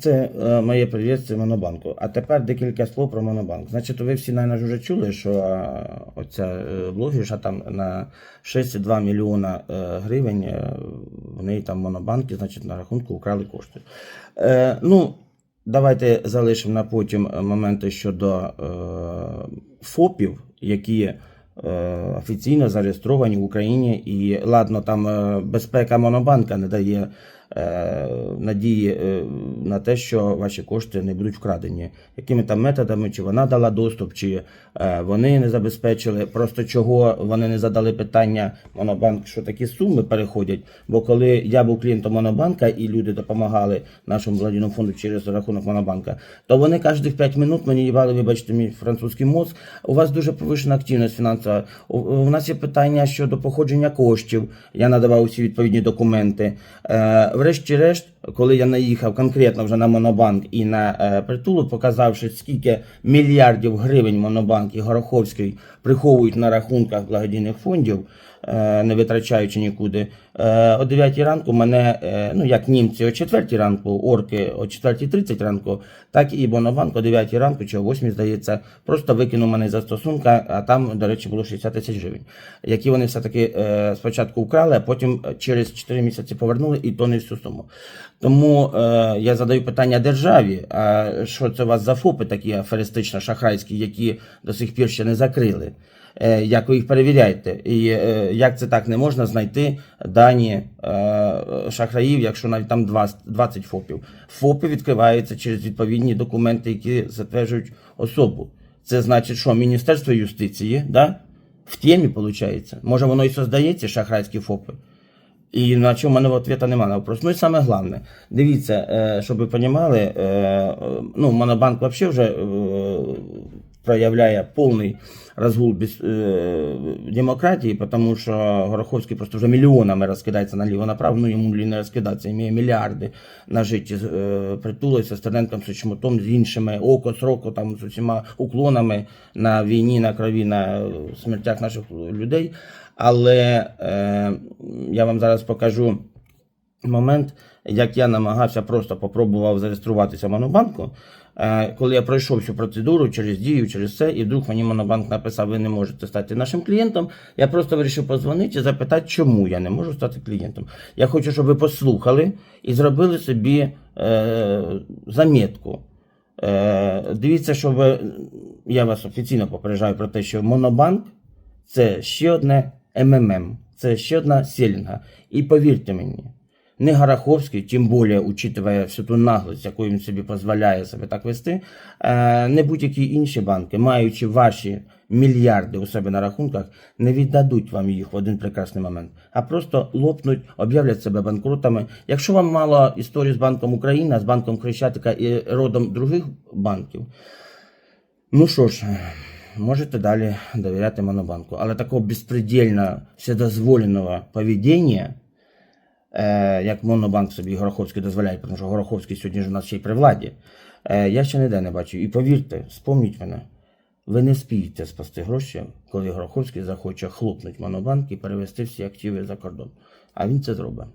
Це е, моє привітство Монобанку. А тепер декілька слов про Монобанк. Значить, ви всі, навіть, вже чули, що е, оця е, блогерша там на 6,2 мільйона е, гривень е, в неї там монобанки, значить, на рахунку украли кошти. Е, ну, давайте залишимо на потім моменти щодо е, ФОПів, які е, офіційно зареєстровані в Україні. І ладно, там е, безпека Монобанка не дає надії е, на те, що ваші кошти не будуть вкрадені. Якими там методами, чи вона дала доступ, чи е, вони не забезпечили. Просто чого вони не задали питання Монобанк, що такі суми переходять. Бо коли я був клієнтом Монобанка і люди допомагали нашому благодійному фонду через рахунок Монобанка, то вони кожних 5 минут мені їбали, вибачте, мій французький мозк. У вас дуже повищена активність фінансова. У нас є питання щодо походження коштів. Я надавав усі відповідні документи. Е, врешті-решт, коли я наїхав конкретно вже на Монобанк і на е, притулок, показавши, скільки мільярдів гривень Монобанк і Гороховський приховують на рахунках благодійних фондів, е, не витрачаючи нікуди. Е, о 9 ранку мене, е, ну як німці о 4 ранку, орки о 4.30 ранку, так і Монобанк о 9 ранку чи о 8, здається, просто викинув мене за стосунка, а там, до речі, було 60 тисяч гривень, які вони все-таки е, спочатку вкрали, а потім е, через 4 місяці повернули, і то не всю суму. Тому е, я задаю питання державі, а що це у вас за ФОПи такі аферистично-шахрайські, які до сих пір ще не закрили? Е, як ви їх перевіряєте? І е, як це так не можна знайти дані е, шахраїв, якщо навіть там 20 20 ФОПів? ФОПи відкриваються через відповідні документи, які затверджують особу. Це значить, що Міністерство юстиції, да? в темі, виходить. Може, воно і создається шахрайські ФОПи. І на чому мене відповіді немає на вопрос. Ну і саме головне, дивіться, е, щоб ви розуміли, е, ну, Монобанк взагалі вже е, проявляє повний розгул без демократії, тому що Гороховський просто вже мільйонами розкидається наліво направо, ну йому не розкидається, має мільярди на житті з притулою, з Стерненком, з Чмотом, з іншими, око, сроко, там з усіма уклонами на війні, на крові, на смертях наших людей. Але я вам зараз покажу момент, як я намагався просто попробував зареєструватися в Монобанку. Е, коли я пройшов всю процедуру через дію, через все, і вдруг мені Монобанк написав, ви не можете стати нашим клієнтом. Я просто вирішив позвонити і запитати, чому я не можу стати клієнтом. Я хочу, щоб ви послухали і зробили собі е, замітку. Е, дивіться, що ви, я вас офіційно попереджаю про те, що Монобанк це ще одне МММ, це ще одна селінга. І повірте мені, не Гараховський, тим більше, учитывая всю ту наглость, яку він собі дозволяє себе так вести, е, не будь-які інші банки, маючи ваші мільярди у себе на рахунках, не віддадуть вам їх в один прекрасний момент, а просто лопнуть, об'являть себе банкрутами. Якщо вам мало історії з Банком Україна, з банком Хрещатика і родом других банків, ну що ж, можете далі довіряти Монобанку. Але такого безпредельно вседозволеного поведіння, е, як Монобанк собі Гороховський дозволяє, тому що Гороховський сьогодні ж у нас ще й при владі, е, я ще ніде не бачив. І повірте, спомніть мене, ви не спієте спасти гроші, коли Гороховський захоче хлопнути Монобанк і перевести всі активи за кордон. А він це зробить.